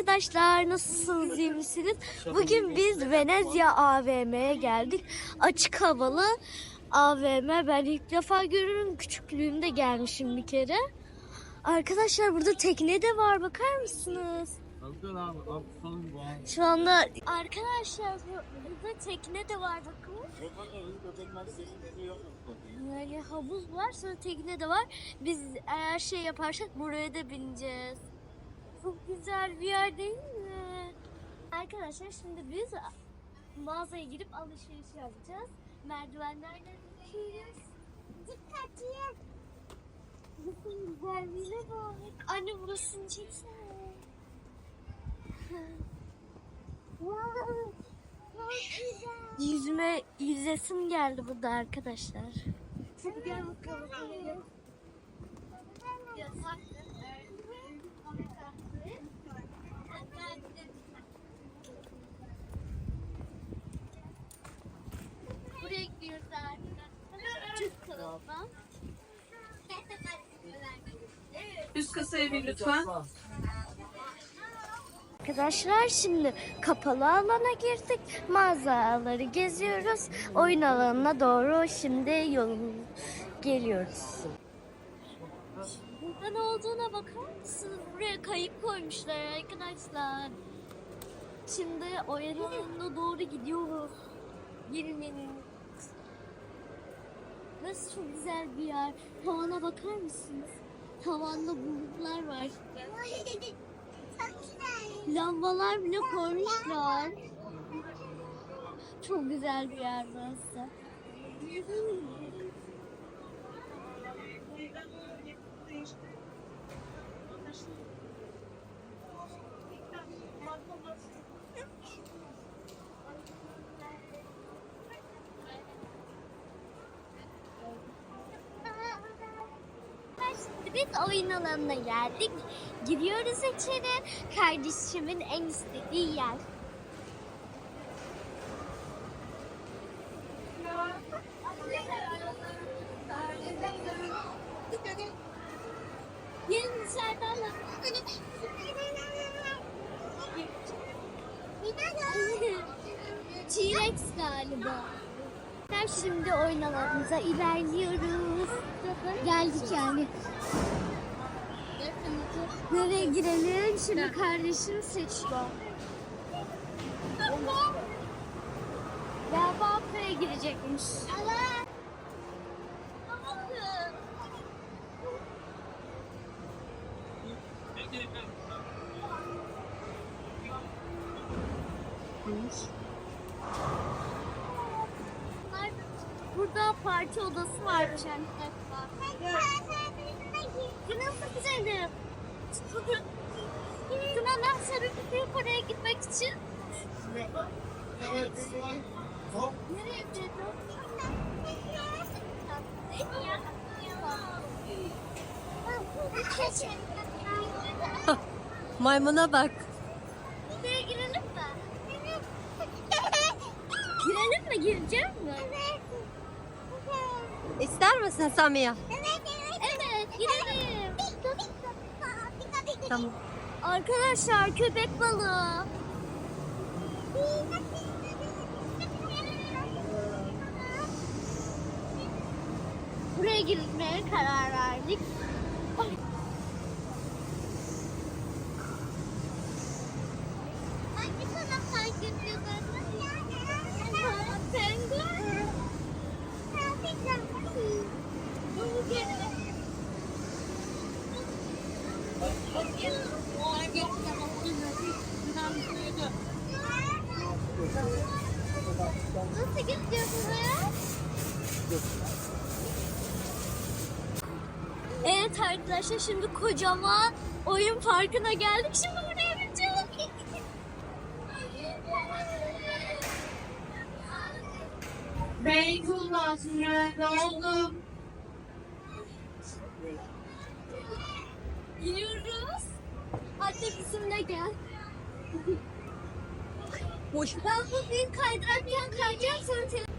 arkadaşlar nasılsınız iyi misiniz? Bugün biz Venezia AVM'ye geldik. Açık havalı AVM ben ilk defa görüyorum. Küçüklüğümde gelmişim bir kere. Arkadaşlar burada tekne de var bakar mısınız? Şu anda arkadaşlar burada tekne de var bakın. Yani havuz var sonra tekne de var. Biz eğer şey yaparsak buraya da bineceğiz. Çok güzel bir yer değil mi? Arkadaşlar şimdi biz mağazaya girip alışveriş yapacağız. Merdivenlerden iniyoruz. Dikkatli. Bakın güzelliğine bak. Anne burasını çeksene. Wow. Güzel. Yüzüme yüzesim geldi burada arkadaşlar. Hadi gel bakalım. Yasak. Buraya gidiyoruz arkadaşlar. Çok kalabalık. Üst kasaya bir lütfen. Arkadaşlar şimdi kapalı alana girdik. Mağazaları geziyoruz. Oyun alanına doğru şimdi yol geliyoruz. Burada ne olduğuna bakar mısınız? Buraya kayıp koymuşlar arkadaşlar. Şimdi oyun alanına doğru gidiyoruz. Gelin gelin. Nasıl çok güzel bir yer. Tavana bakar mısınız? Tavanda bulutlar var. Lambalar bile koymuşlar. Çok güzel bir yer burası. Oyun alanına geldik. Giriyoruz içeri. Kardeşimin en istediği yer. Gelin dışarıdan T-Rex galiba. Şimdi oyun alanımıza ilerliyoruz. Geldik yani. Nereye girelim? Şimdi kardeşim seçiyor. Galiba buraya girecekmiş. Allah! Burada parti odası varmış arkadaşlar. Bu nasıl güzelim? Tuna nasıl sarı oraya gitmek için? Nereye gidiyorsun? Maymuna bak. Buraya girelim mi? Girelim mi? Gireceğim mi? İster misin Samiye? Evet, Tamam. Arkadaşlar köpek balığı. Buraya girmeye karar verdik. Hangi taraftan gidiyorsun? Penguen. Bu gelin. Nasıl gidiyor buraya? Evet arkadaşlar şimdi kocaman oyun parkına geldik. Şimdi buraya bineceğiz. Beytullah sürede oldum. Gidiyoruz. Anne bizimle gel. Hoş. Ben bu büyük kaydıraktan kayacağım sonra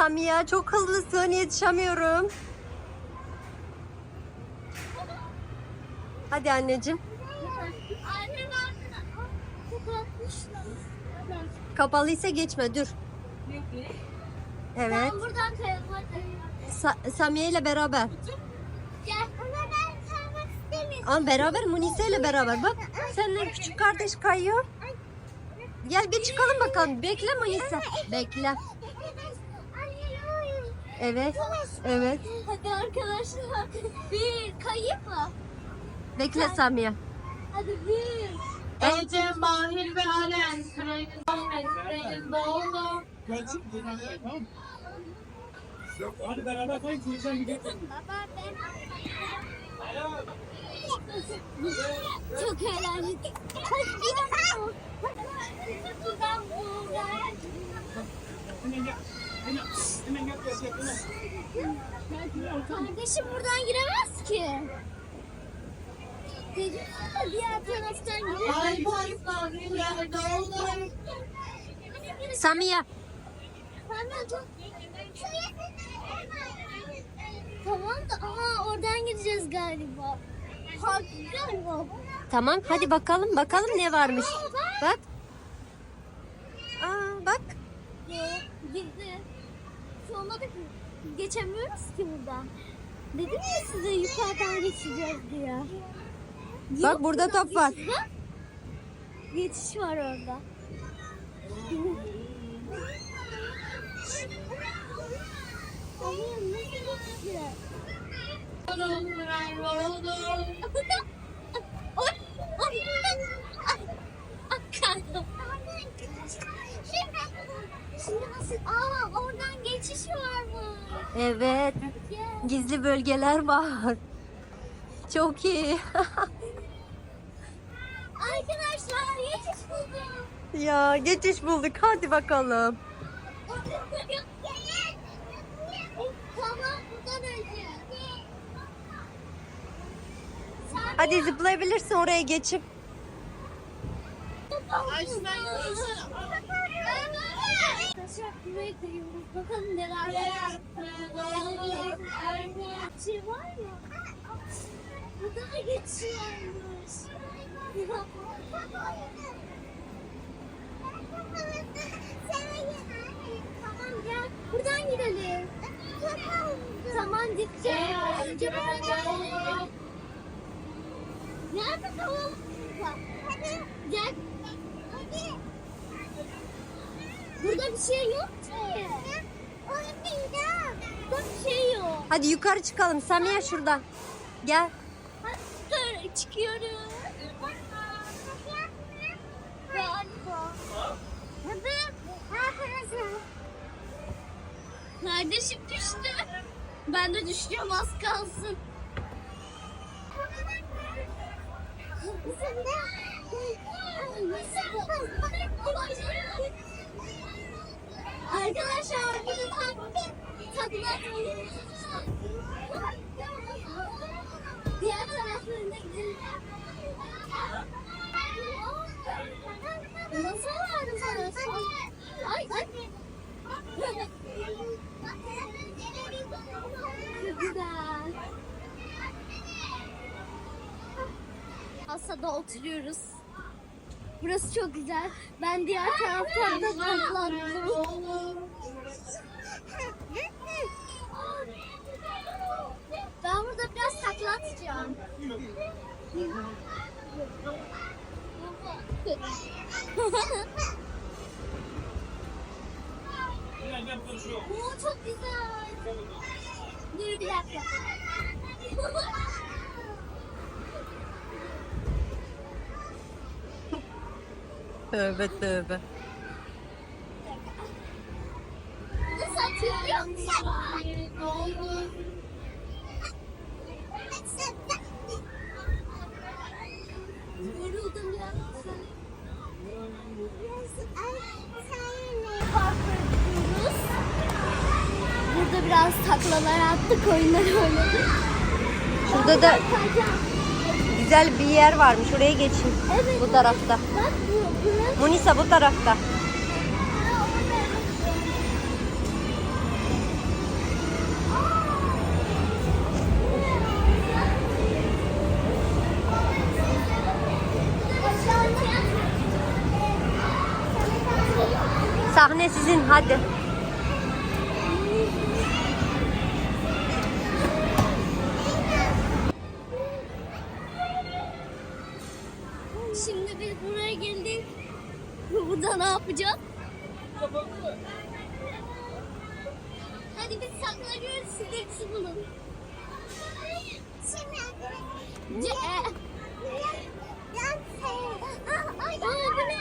Samiye çok hızlısın yetişemiyorum. Hadi anneciğim. Kapalıysa geçme dur. Evet. Ben buradan. Sa- Samiye ile beraber. Gel. Ama beraber Munise ile beraber. Bak senden küçük kardeş kayıyor. Gel bir çıkalım bakalım. Bekle Munise. Bekle. Evet. Evet. Hadi arkadaşlar. Bir kayıp mı? Bekle Samiye. Hadi bir. Ece, Mahir ve Alen sırayınızda mesleğinizde oldu. Hadi beraber kayın kuyudan gidelim. Baba ben. Çok eğlenceli. Buradan buradan. Hemen gel. Hemen, Kardeşim buradan giremez ki. Dedim ya, diğer taraftan giremez. Samiye. Tamam da aha oradan gideceğiz galiba. Galiba. Tamam hadi bakalım bakalım ne varmış. Bak. Aa bak. Gitti. Sonra da geçemiyoruz ki buradan. Dedim ya size yukarıdan geçeceğiz diye. Bak burada top var. Geçiş var orada. Allah'ım nasıl geçti? Sırayla oldu. Oy, oy. Ay, ay, kaydım. Şimdi nasıl? Aa oradan geçiş var mı? Evet. Gizli bölgeler var. Çok iyi. Arkadaşlar geçiş buldum. ya geçiş bulduk. Hadi bakalım. Hadi zıplayabilirsin oraya geçip. Arkadaşlar buraya kayıyoruz. Bakalım neler var. Şey var mı? Burada da geçiyormuş. Tamam gel. Buradan gidelim. Tamam gideceğiz. Önce buradan Nerede tamam? Hadi. Gel. Hadi. Burada bir şey yok ki. Burada bir şey yok. Hadi yukarı çıkalım. Samiye şuradan. Gel. Hadi çıkıyoruz. Galiba. Hadi. Kardeşim düştü. Ben de düşüyorum az kalsın. Arkadaşlar bunu tak taklatmayın. Diğer taraflarına gidelim. Nasıl vardı burası? Ay ay. Güzel. Masada oturuyoruz. Burası çok güzel. Ben diğer taraftan da saklandım. Ben burada biraz konuşuyor. Oo, çok güzel. Dur bir dakika. Tövbe tövbe. Yoruldum ya. Burada biraz taklalar attık, oyunlar oynadık. Şurada da güzel bir yer varmış. Oraya geçin. Evet, bu tarafta. Munisa bu tarafta. Sahne sizin hadi. Şimdi biz buraya geldik. Burada ne yapacağız? Hadi biz saklanıyoruz. Siz de su bulun. Ce- e- bu ne?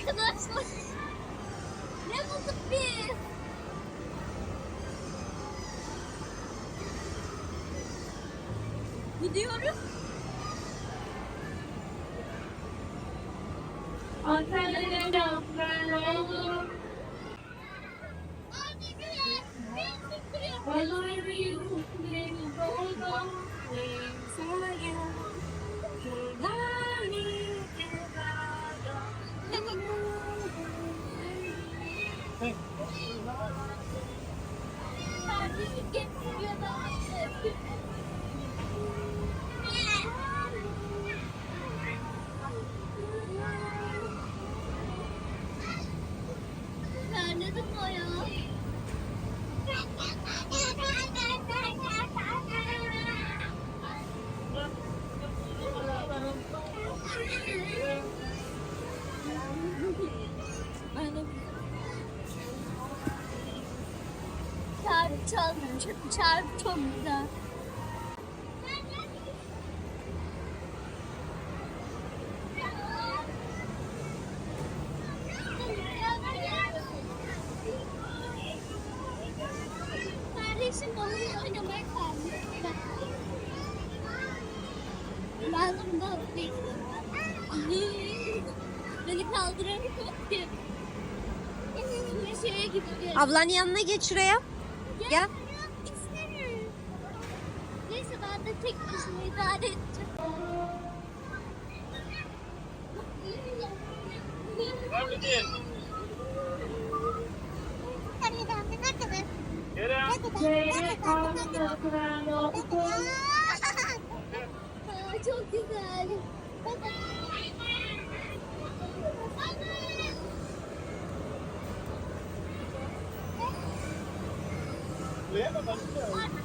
Arkadaşlar. Hello, everyone. Someone else. Çok güzel. Kardeşim onunla oynamaya kalmış. Ben ondan Beni kaldıramıyor. Ablanın yanına geç şuraya. Aa, çok güzel. Buraya bak.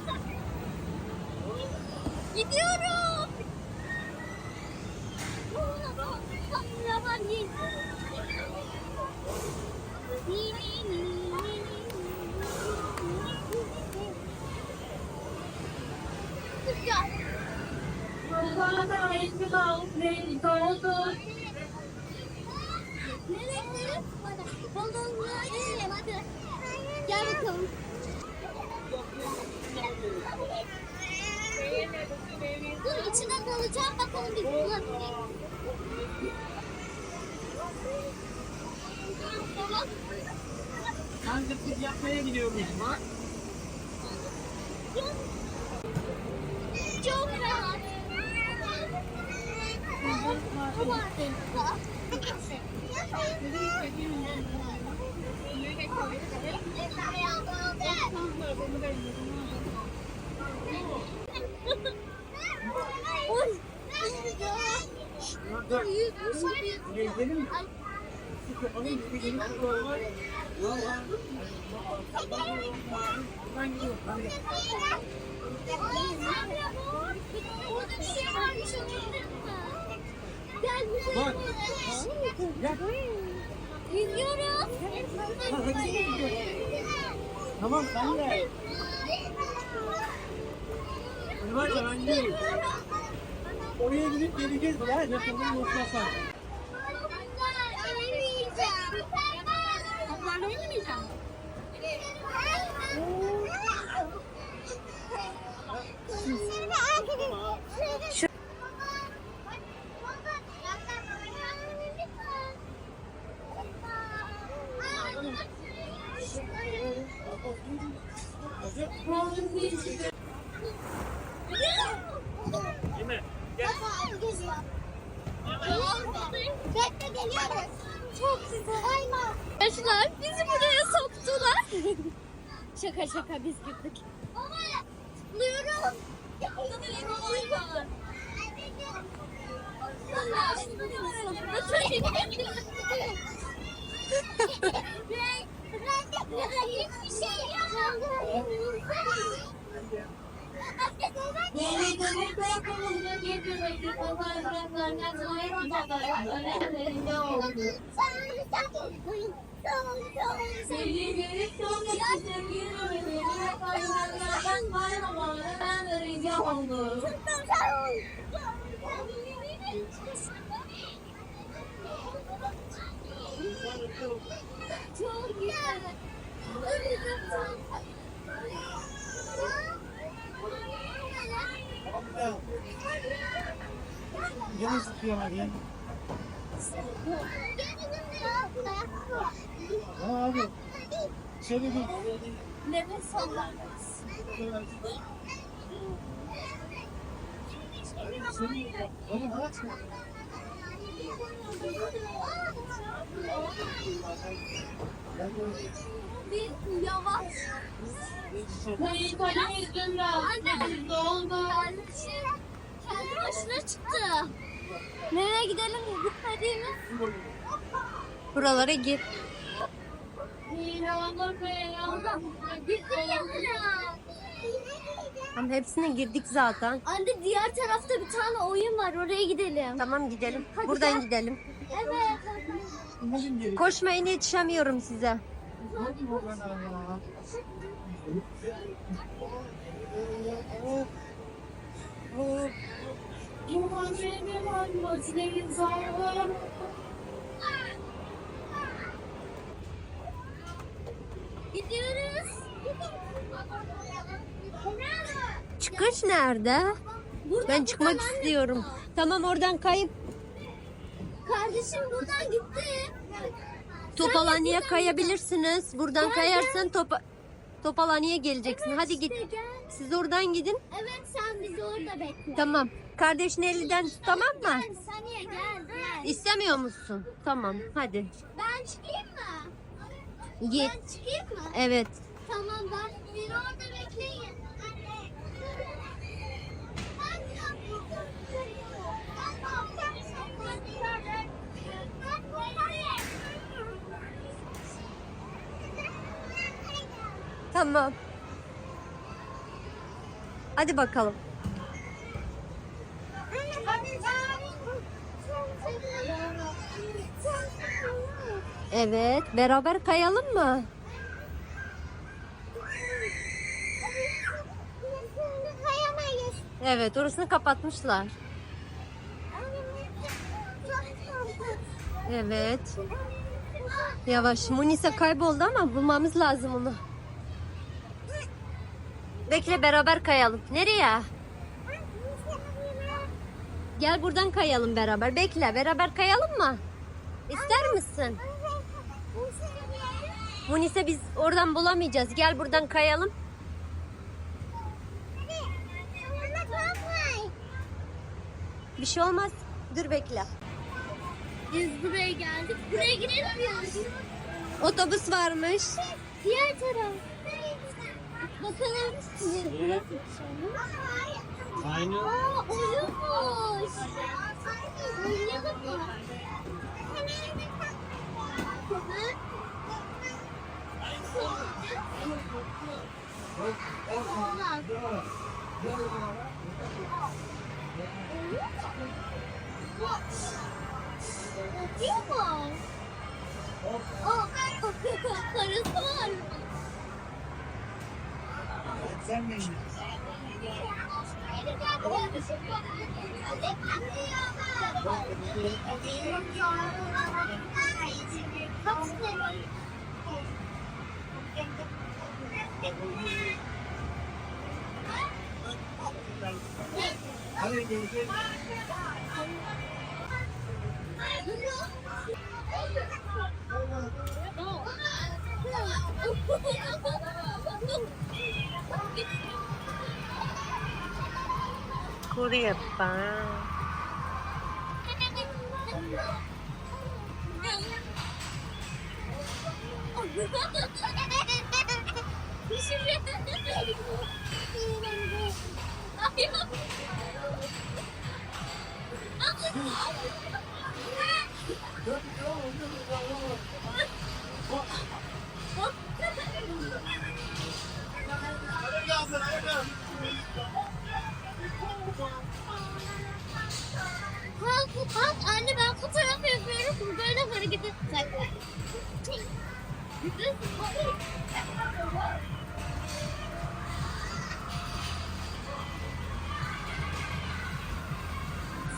Hadi. Gel bakalım. Kız yapmaya gidiyoruz. Çok rahat. Oy. Gezelim mi? Gibi gelin. Ben gidiyorum. Ben de. Orada bir Gel. Bak. Gel. Gidiyoruz. Tamam sen de. Hadi ya ben gidiyorum. Oraya gidip geleceğiz ya. Yakından yoksa oynamayacağım. Şu- Yine. Gel. Bekle geliyoruz. Çok güzel. Arkadaşlar bizi buraya soktular. şaka şaka biz gittik. Zıplıyorum. Burada da limon var. Hiçbir şey Yeni Çok güzel. Ya. Tamam abi. Şöyle bir Nefes alırız. Oğlum aç mı? Bir yavaş. Kayıp yüzümde doldu. Kardeşim kendi başına çıktı. Nereye gidelim gitmediğimiz? Buralara gir. Tamam hepsine girdik zaten. Anne diğer tarafta bir tane oyun var oraya gidelim. Tamam gidelim. Hadi Buradan gel. gidelim. Evet. Koşmayın yetişemiyorum size. Hadi Gidiyoruz. Çıkış nerede? Buradan Ben çıkmak buradan istiyorum. Tamam oradan kayıp Kardeşim buradan gitti. Topalaniye kayabilirsiniz. Buradan kayarsan topa Topalaniye geleceksin. Evet, Hadi işte git. Gel. Siz oradan gidin. Evet sen bizi orada bekle. Tamam. Kardeşin elinden tut tamam mı? Gel Saniye gel gel. İstemiyor musun? Tamam hadi. Ben çıkayım mı? Git. Ben çıkayım mı? Evet. Tamam ben beni orada bekleyin. Tamam. Hadi bakalım. Evet. Beraber kayalım mı? Evet. Orasını kapatmışlar. Evet. Yavaş. Munisa kayboldu ama bulmamız lazım onu. Bekle beraber kayalım. Nereye? Gel buradan kayalım beraber. Bekle beraber kayalım mı? İster misin? Munise biz oradan bulamayacağız. Gel buradan kayalım. Bir şey olmaz. Dur bekle. Biz buraya geldik. Buraya giremiyoruz. Otobüs varmış. Diğer taraf. Bakalım. Aynı. Aa oyunmuş. Oynayalım mı? Yok mu? Aa, karısı var. Sen neyin? Hadi görüşürüz. Kurye Di 烦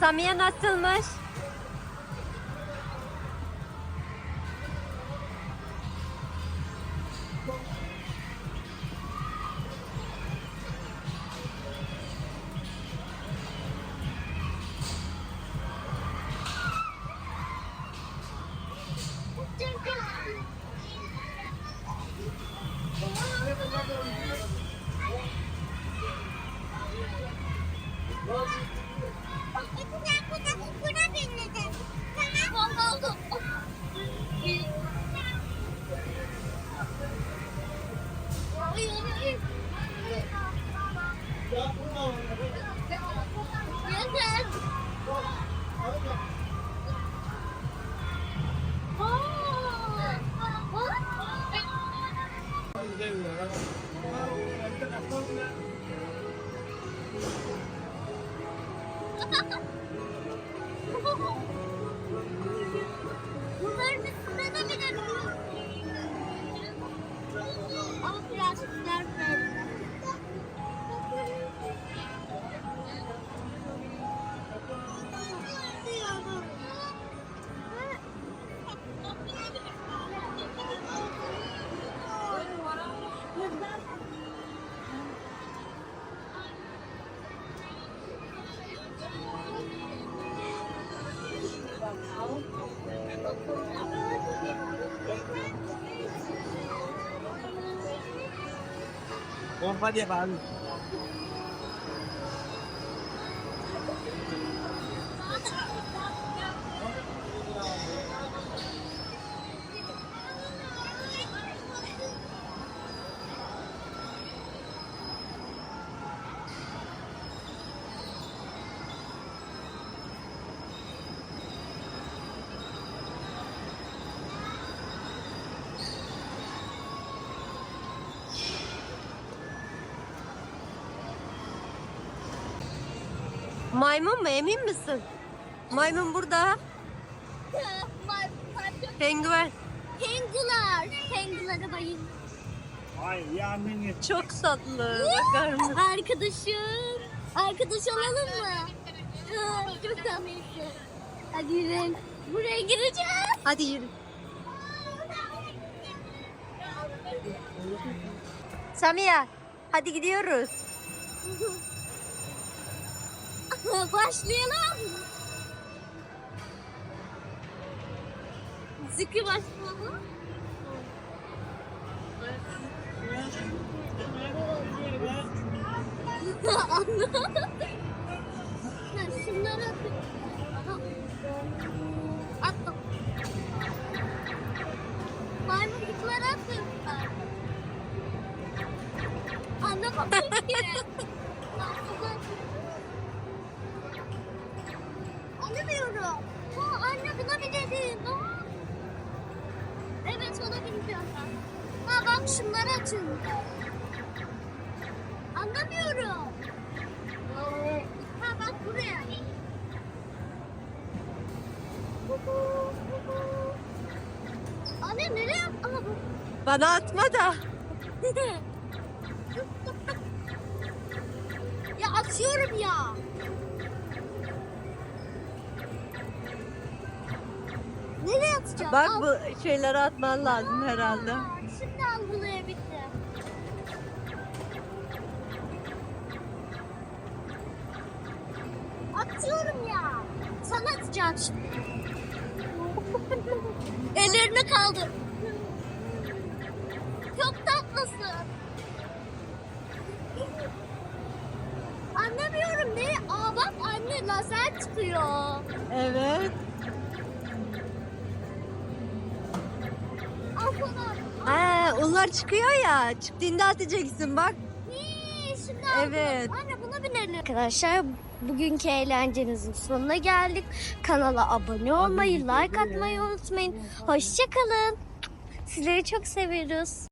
Samiye nasılmış? 圆圈。我们八点半 Maymun mu emin misin? Maymun burada. Penguen. Pengular. Pengulara bayıldım. Ay ya annen Çok tatlı. Bakar mısın? Arkadaşım. Arkadaş olalım mı? Aa, Çok tatlısın. Hadi yürüyün. Buraya gireceğiz. Hadi yürü. Samiye hadi gidiyoruz. Başlayalım. Zikri başlayalım. Anlamadım. Ha, Şunları atın. Attım. Maymuncukları atın. Anlamadım ki. Bana atma da. ya atıyorum ya. Nereye atacağım? Bak Al. bu şeyleri atman lazım herhalde. Aa, Şimdi algılayabildim. Atıyorum ya. Sana atacağım şimdi. Ellerini kaldır. Tatlısın. Anlamıyorum ne? Aa bak anne lazer çıkıyor. Evet. Sana. Ha, onlar çıkıyor ya. Çıktığında atacaksın bak. Niş. şimdi aldım. Evet. Anne buna binelim. Arkadaşlar bugünkü eğlencenizin sonuna geldik. Kanala abone olmayı, like atmayı unutmayın. Hoşçakalın. Sizleri çok seviyoruz.